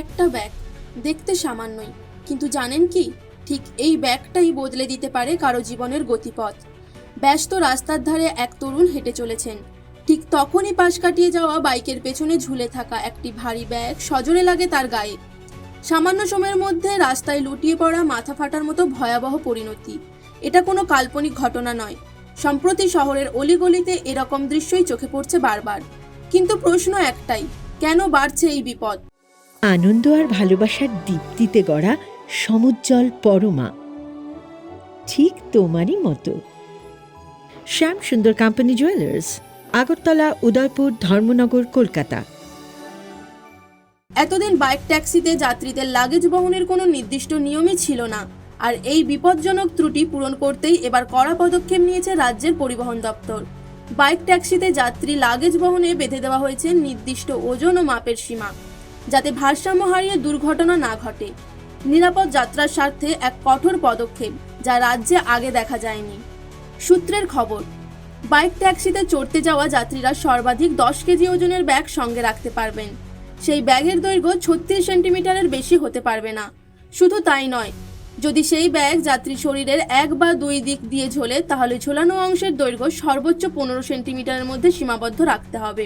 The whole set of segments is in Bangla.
একটা ব্যাগ, দেখতে সামান্যই। কিন্তু জানেন কি? ঠিক এই ব্যাগটাই বদলে দিতে পারে কারও জীবনের গতিপথ। ব্যস্ত রাস্তার ধারে এক তরুণ হেঁটে চলেছেন। ঠিক তখনই পাশ কাটিয়ে যাওয়া বাইকের পেছনে ঝুলে থাকা একটি ভারী ব্যাগ সজোরে লাগে তার গায়ে। সামান্য সময়ের মধ্যে রাস্তায় লুটিয়ে পড়া মাথা ফাটার মতো ভয়াবহ পরিণতি। এটা কোনো কাল্পনিক ঘটনা নয়। সম্প্রতি শহরের অলিগলিতে এরকম দৃশ্যই চোখে পড়ছে বারবার। কিন্তু প্রশ্ন একটাই, কেন বাড়ছে এই বিপদ? আনন্দ আর ভালোবাসার দীপ্তিতে গড়া সমুজ্জ্বল পরমা। ঠিক তোমারই মতো। Shyam Sundar company jewellers Agartala, Udaipur, Dharmanagar, Kolkata. এতদিন বাইক ট্যাক্সিতে যাত্রীদের লাগেজ বহনের কোনো নির্দিষ্ট নিয়মই ছিল না। আর এই বিপজ্জনক ত্রুটি পূরণ করতেই এবার কড়া পদক্ষেপ নিয়েছে রাজ্যের পরিবহন দপ্তর। বাইক ট্যাক্সিতে যাত্রী লাগেজ বহনে বেঁধে দেওয়া হয়েছে নির্দিষ্ট ওজন ও মাপের সীমা। যাতে ভারসাম্য হারিয়ে দুর্ঘটনা না ঘটে। নিরাপদ যাত্রার স্বার্থে এক কঠোর পদক্ষেপ যা রাজ্যে আগে দেখা যায়নি। সূত্রের খবর, বাইক ট্যাক্সিতে চড়তে যাওয়া যাত্রীরা সর্বাধিক দশ কেজি ওজনের ব্যাগ সঙ্গে রাখতে পারবেন। সেই ব্যাগের দৈর্ঘ্য ছত্রিশ সেন্টিমিটারের বেশি হতে পারবে না। শুধু তাই নয়, যদি সেই ব্যাগ যাত্রী শরীরের এক বা দুই দিক দিয়ে ঝোলে, তাহলে ঝোলানো অংশের দৈর্ঘ্য সর্বোচ্চ পনেরো সেন্টিমিটারের মধ্যে সীমাবদ্ধ রাখতে হবে।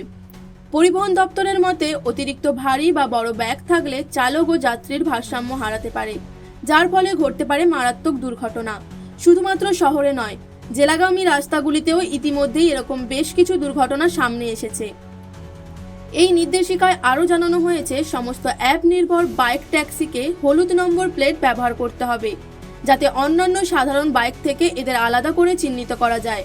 পরিবহন দপ্তরের মতে, অতিরিক্ত ভারী বা বড় ব্যাগ থাকলে চালক ও যাত্রীর ভারসাম্য হারাতে পারে, যার ফলে ঘটতে পারে মারাত্মক দুর্ঘটনা। শুধুমাত্র শহরে নয়, জেলাগামী রাস্তাগুলিতেও ইতিমধ্যেই এরকম বেশ কিছু দুর্ঘটনা সামনে এসেছে। এই নির্দেশিকায় আরও জানানো হয়েছে, সমস্ত অ্যাপ নির্ভর বাইক ট্যাক্সিকে হলুদ নম্বর প্লেট ব্যবহার করতে হবে, যাতে অন্যান্য সাধারণ বাইক থেকে এদের আলাদা করে চিহ্নিত করা যায়।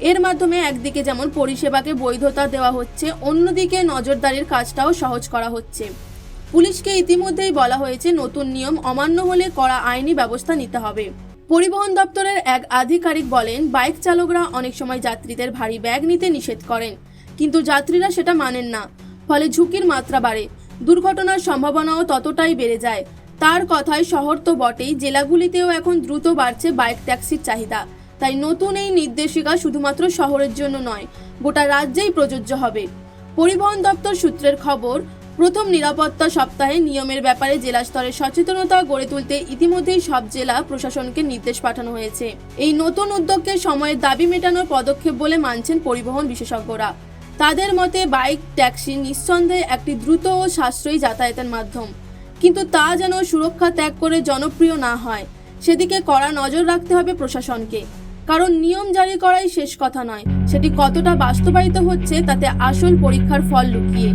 এর মাধ্যমে একদিকে যেমন পরিষেবাকে বৈধতা দেওয়া হচ্ছে, অন্যদিকে নজরদারির কাজটাও সহজ করা হচ্ছে। পুলিশকে ইতিমধ্যেই বলা হয়েছে, নতুন নিয়ম অমান্য হলে কড়া আইনি ব্যবস্থা নিতে হবে। পরিবহন দপ্তরের এক আধিকারিক বলেন, বাইক চালকরা অনেক সময় যাত্রীদের ভারী ব্যাগ নিতে নিষেধ করেন, কিন্তু যাত্রীরা সেটা মানেন না। ফলে ঝুঁকির মাত্রা বাড়ে। দুর্ঘটনার সম্ভাবনাও ততটাই বেড়ে যায়। তার কথায় শহর তো বটেই, জেলাগুলিতেও এখন দ্রুত বাড়ছে বাইক ট্যাক্সির চাহিদা। তাই নতুন এই নির্দেশিকা শুধুমাত্র শহরের জন্য নয়, গোটা রাজ্যেই প্রযোজ্য হবে। পরিবহন দপ্তর সূত্রের খবর, প্রথম নিরাপত্তা সপ্তাহে নিয়মের ব্যাপারে জেলা স্তরে সচেতনতা গড়ে তুলতে ইতিমধ্যেই সব জেলা প্রশাসনকে নির্দেশ পাঠানো হয়েছে। এই নতুন উদ্যোগকে সময়ের দাবি মেটানোর পদক্ষেপ বলে মানছেন পরিবহন বিশেষজ্ঞরা। তাদের মতে বাইক, ট্যাক্সি নিঃসন্দেহে একটি দ্রুত ও সাশ্রয়ী যাতায়াতের মাধ্যম। কিন্তু তা যেন সুরক্ষা ত্যাগ করে জনপ্রিয় না হয়, সেদিকে কড়া নজর রাখতে হবে প্রশাসনকে। কারণ নিয়ম জারি করাই শেষ কথা নয় সেটি কতটা বাস্তবায়িত হচ্ছে তাতে আসল পরীক্ষার ফল লুকিয়ে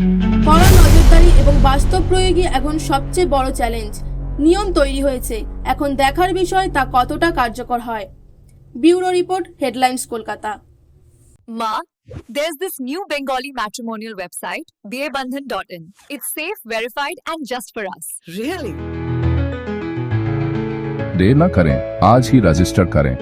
কড়া নজরদারি এবং বাস্তব প্রয়োগই এখন সবচেয়ে বড় চ্যালেঞ্জ নিয়ম তৈরি হয়েছে এখন দেখার বিষয় তা কতটা কার্যকর হয় bureau report headlines Kolkata Ma, there's this new Bengali matrimonial website, bearbandhan.in. It's safe, verified, and just for us. Really? देर न करें आज ही रजिस्टर करें